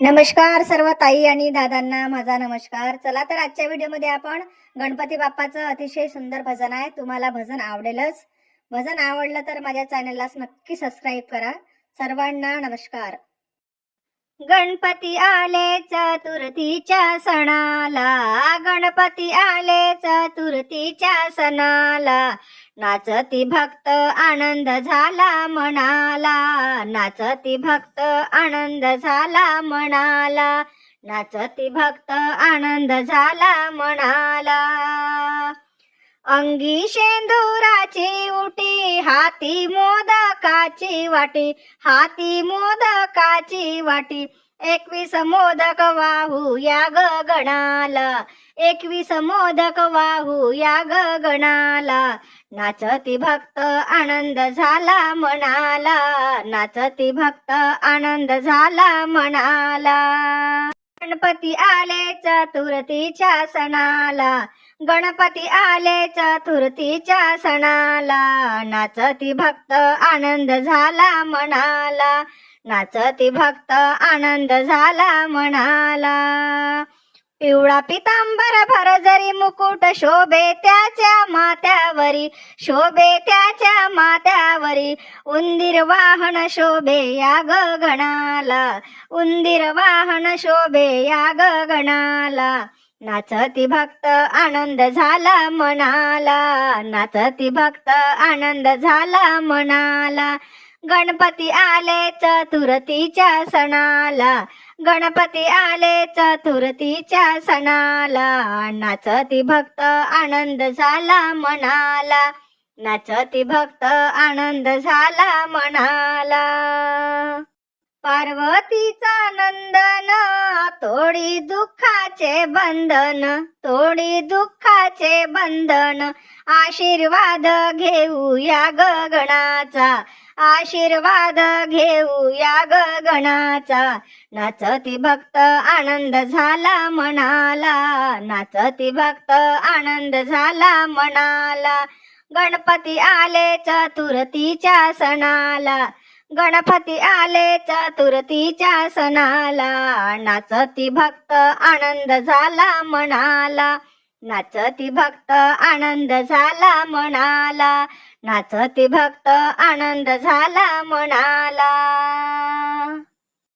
नमस्कार सर्व ताई आणि दादांना माझा नमस्कार. चला तर आजच्या व्हिडिओमध्ये आपण गणपती बाप्पाचं अतिशय सुंदर भजन आहे. तुम्हाला भजन आवडेलच. भजन आवडलं तर माझ्या चॅनलला नक्की सबस्क्राईब करा. सर्वांना नमस्कार. गणपती आले चतुर्थीच्या सणाला. गणपती आले चतुर्थीच्या सणाला. नाचती भक्त आनंद झाला म्हणाला नाचती भक्त आनंद झाला म्हणाला नाचती भक्त आनंद झाला म्हणाला अंगी शेंदुराची उटी हाती मोदकाची वाटी हाती मोदकाची वाटी. एकवीस मोदक वाहू या गगनाला एकवीस मोदक वाहू या गगनाला नाचती भक्त आनंद झाला म्हणाला नाचती भक्त आनंद झाला म्हणाला गणपती आले चतुर्थीच्या सणाला. गणपती आले चतुर्थीच्या सणाला. नाचती भक्त आनंद झाला म्हणाला नाचती भक्त आनंद झाला म्हणाला पिवळा पितांबर भर जरी मुकुट शोभे त्याच्या माथ्यावरी शोभे त्याच्या माथ्यावरी. उंदीर वाहन शोभे या गगणाला उंदीर वाहन शोभे या गगणाला नाचती भक्त आनंद झाला मनाला नाचती भक्त आनंद झाला मनाला. गणपती आले चतुर्थीच्या सणाला गणपती आले चतुर्थीच्या सणाला. नाचती भक्त आनंद झाला मनाला. नाचती भक्त आनंद झाला मनाला. पार्वतीचा नंदन तोडी दुःखाचे बंधन तोडी दुःखाचे बंधन. आशीर्वाद घेऊया गगणाचा आशीर्वाद घेऊया गगनाचा नाचती भक्त आनंद झाला म्हणाला नाचती भक्त आनंद झाला म्हणाला गणपती आले चतुर्थीच्या सणाला. गणपती आले चतुर्थीच्या सणाला. नाचती भक्त आनंद झाला म्हणाला नाचती भक्त आनंद झाला म्हणाला नाचती भक्त आनंद झाला म्हणाला